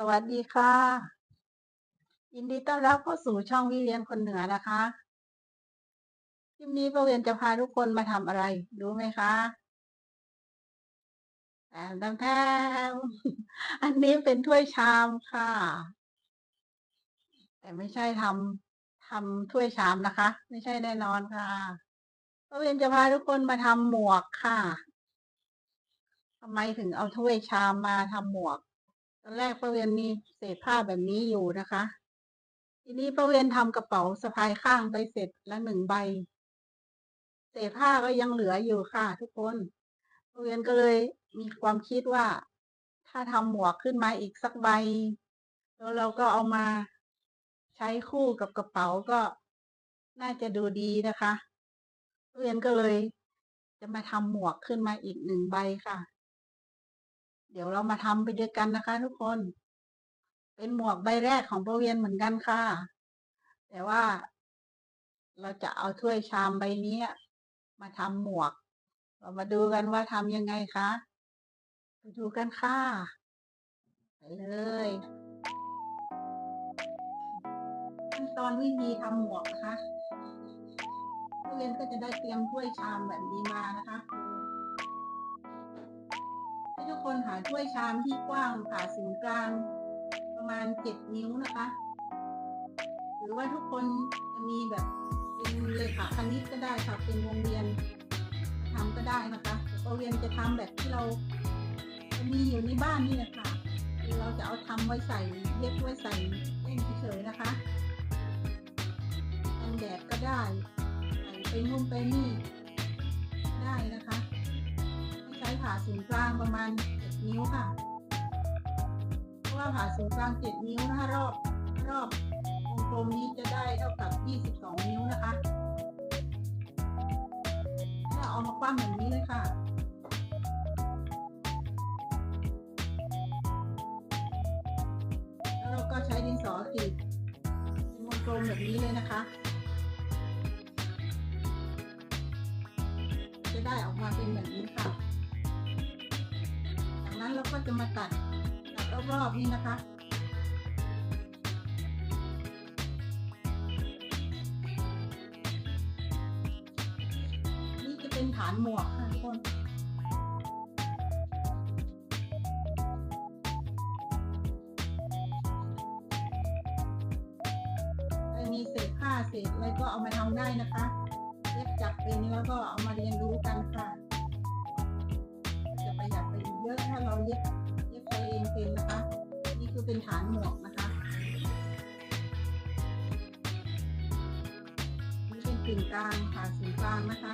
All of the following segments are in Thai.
สวัสดีค่ะ ยินดีต้อนรับเข้าสู่ช่องวิเวียนคนเหนือนะคะคลิปนี้ประเวียนจะพาทุกคนมาทำอะไร รู้ไหมคะแอมแทมแทมอันนี้เป็นถ้วยชามค่ะ แต่ไม่ใช่ทำทำถ้วยชามนะคะ ไม่ใช่แน่นอนค่ะประเวียนจะพาทุกคนมาทำหมวกค่ะทำไมถึงเอาถ้วยชามมาทำหมวก อนแรกประเวียนมีเศษผ้าแบบนี้อยู่นะคะ ทีนี้ประเวียนทำกระเป๋าสะพายข้างไปเสร็จแล้วหนึ่งใบ เศษผ้าก็ยังเหลืออยู่ค่ะ ทุกคนประเวียนก็เลยมีความคิดว่า ถ้าทำหมวกขึ้นมาอีกสักใบ แล้วเราก็เอามาใช้คู่กับกระเป๋าก็น่าจะดูดีนะคะประเวียนก็เลยจะมาทำหมวกขึ้นมาอีกหนึ่งใบค่ะ เดี๋ยวเรามาทำไปด้วยกันนะคะ ทุกคน เป็นหมวกใบแรกของประเวียนเหมือนกันค่ะ แต่ว่า เราจะเอาถ้วยชามใบนี้มาทำหมวก เรามาดูกันว่าทำยังไงคะไปดูกันค่ะ ไปเลยขั้นตอนวิธีทำหมวกนะคะประเวียนก็จะได้เตรียมถ้วยชามแบบนี้มานะคะ ทุกคนหาถ้วยชามที่กว้างผ่าศูนย์กลาง ประมาณเจ็ดนิ้วนะคะ หรือว่าทุกคนจะมีแบบเป็นเลขาคณิตก็ได้ค่ะเป็นวงเวียนทำก็ได้นะคะแต่วงเวียนจะทำแบบที่เราจะมีอยู่ในบ้านนี่แหละค่ะคือเราจะเอาทำไว้ใส่เย็บไว้ใส่เล่นเฉยๆนะคะกันแดดก็ได้ใส่ไปนู่นไปนี่ได้นะคะ ช้ผ่าศูนย์กลางประมาณเจ็ดนิ้วค่ะ เพราะว่าผ่าศูนย์กลางเจ็ดนิ้วนะคะรอบรอบวงกลมนี้จะได้เท่ากับยี่สิบสองนิ้วนะคะถ้าเอามาคว้ำแบบนี้เลยค่ะ เราก็จะมาตัดตัดรอบๆนี่นะคะนี่จะเป็นฐานหมวกค่ะทุกคนมีเศษผ้าเศษอะไรก็เอามาทำได้นะคะเย็บจับเป็นแล้วก็เอามาเรียนรู้กันค่ะ ยัดไปอีกเยอะถ้าเราเย็บเย็บไปเองเป็นนะคะ นี่คือเป็นฐานหมวกนะคะนี่เป็นกึ่งกลางผ่าศูนย์กลางนะคะ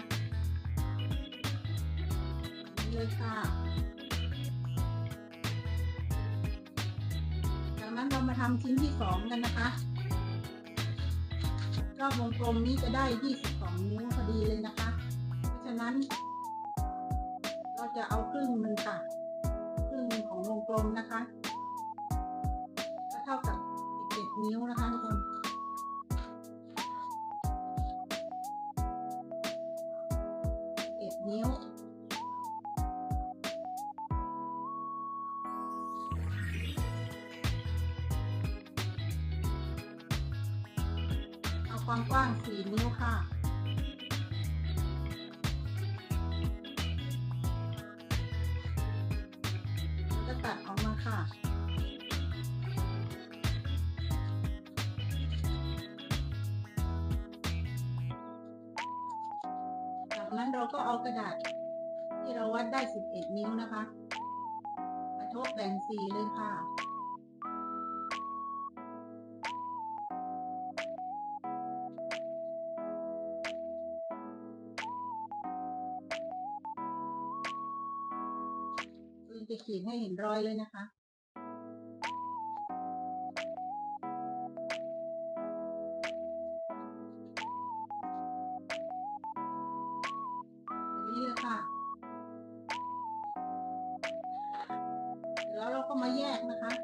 นี่เลยค่ะ จากนั้นเรามาทำชิ้นที่สองกันนะคะรอบวงกลมนี้จะได้ 22 นิ้วพอดีเลยนะคะ เพราะฉะนั้น เราจะเอาครึ่งหนึ่งค่ะ กลมนะคะก็เท่ากับ 11 นิ้วนะคะทุกคน11นิ้วเอาความกว้าง 4 นิ้วค่ะ ตัดออกมาค่ะ จากนั้นเราก็เอากระดาษ ที่เราวัดได้ 11 นิ้วนะคะ มาทบแบ่งสีเลยค่ะ จะขีดให้เห็นรอยเลยนะคะนี้เลยค่ะ แล้วเราก็มาแยกนะคะ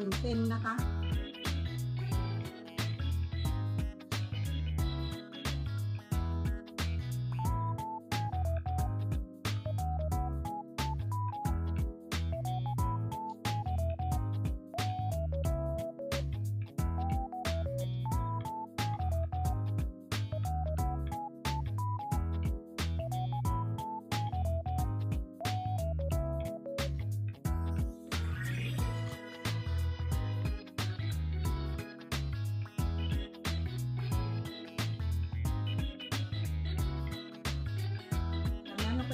นึ่งเซนนะคะ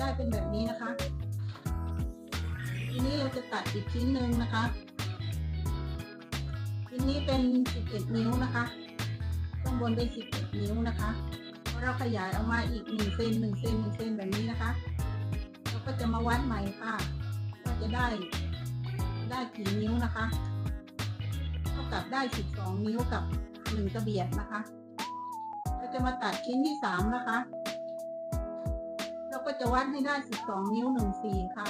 ได้เป็นแบบนี้นะคะ ทีนี้เราจะตัดอีกชิ้นหนึ่งนะคะชิ้นนี้เป็น 11 นิ้วนะคะข้างบนเป็น 11 นิ้วนะคะพอเราขยายออกมาอีก1เซน1เซน1เซนแบบนี้นะคะเราก็จะมาวัดใหม่ค่ะว่าจะได้ได้กี่นิ้วนะคะเท่ากับได้ 12 นิ้วกับ 1 กระเบียดนะคะ เราจะมาตัดชิ้นที่ 3 นะคะ ก็จะวัดให้ได้ 12 นิ้ว1สีค่ะ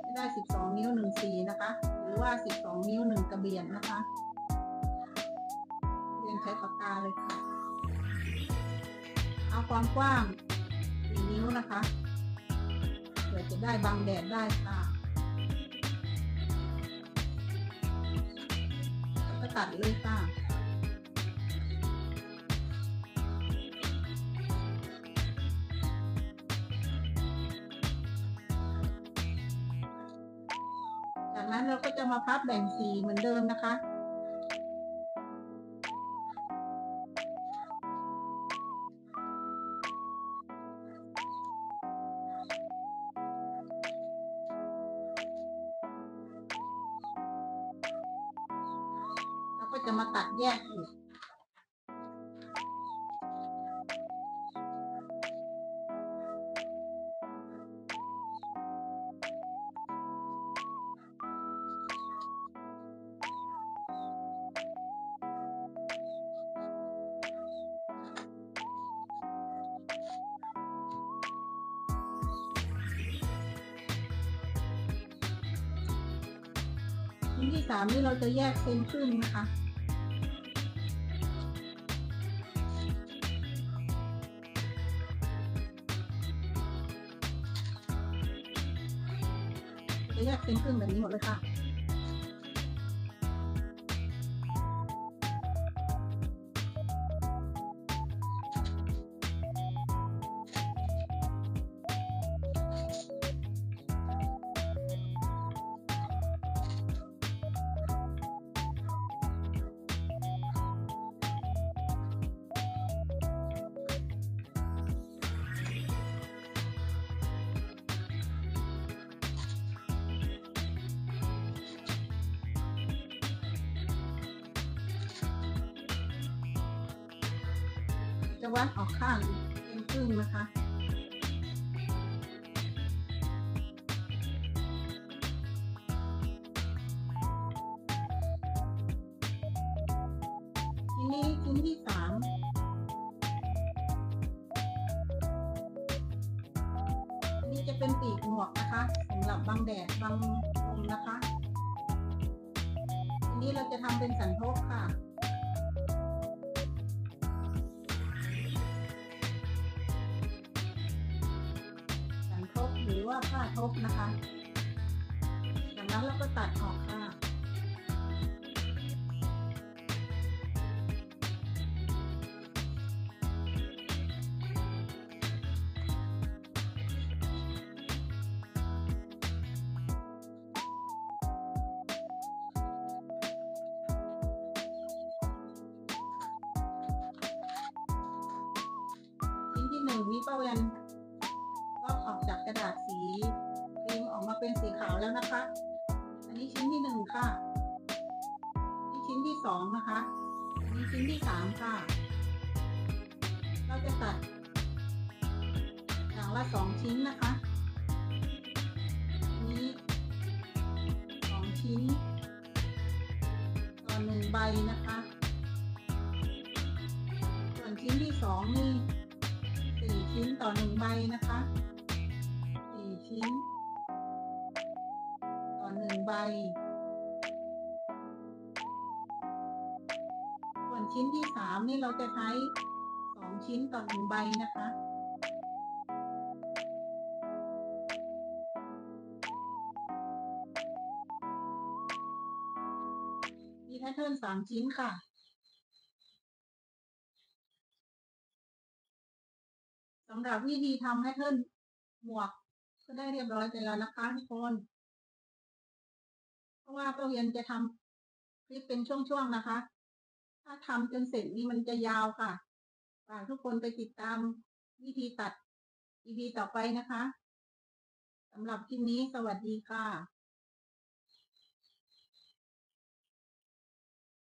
ให้ได้ 12 นิ้ว1สีนะคะ หรือว่า 12 นิ้ว 1 กระเบียนนะคะเรียนใช้ปากกาเลยค่ะ เอาความกว้าง 4 นิ้วนะคะเผื่อจะได้บังแดดได้ค่ะแล้วก็ตัดเลยค่ะ นั้นเราก็จะมาพับแบ่งสีเหมือนเดิมนะคะ เราก็จะมาตัดแยกอีก ชิ้นที่สามนี่เราจะแยกเส้นครึ่งนะคะ จะแยกเส้นครึ่งแบบนี้หมดเลยค่ะ จะวัดออกข้างเป็นครึ่งนะคะ ทีนี้ชิ้นที่สามนนี้จะเป็นปีกหมวกนะคะสำหรับบังแดดบังลมนะคะ ทีนี้เราจะทำเป็นสันทกค่ะ ทบนะคะจากนั้นเราก็ตัดออกค่ะ เป็นสีขาวแล้วนะคะ อันนี้ชิ้นที่หนึ่งค่ะ นี่ชิ้นที่สองนะคะ อันนี้ชิ้นที่สามค่ะ เราจะตัดอย่างละสองชิ้นนะคะอันนี้สองชิ้นต่อหนึ่งใบนะคะ ส่วนชิ้นที่สองนี่สี่ชิ้นต่อหนึ่งใบนะคะสี่ชิ้น ส่วนชิ้นที่สามนี่เราจะใช้สองชิ้นต่อหนึ่งใบนะคะมีแพทเทิร์นสามชิ้นค่ะสำหรับวิธีทำแพทเทิร์นหมวกก็ได้เรียบร้อยไปแล้วนะคะทุกคน เพราะว่าป้าเวียนจะทำคลิปเป็นช่วงๆนะคะ ถ้าทำจนเสร็จนี่มันจะยาวค่ะฝากทุกคนไปติดตามวิธีตัด EP ต่อไปนะคะสำหรับคลิปนี้สวัสดีค่ะ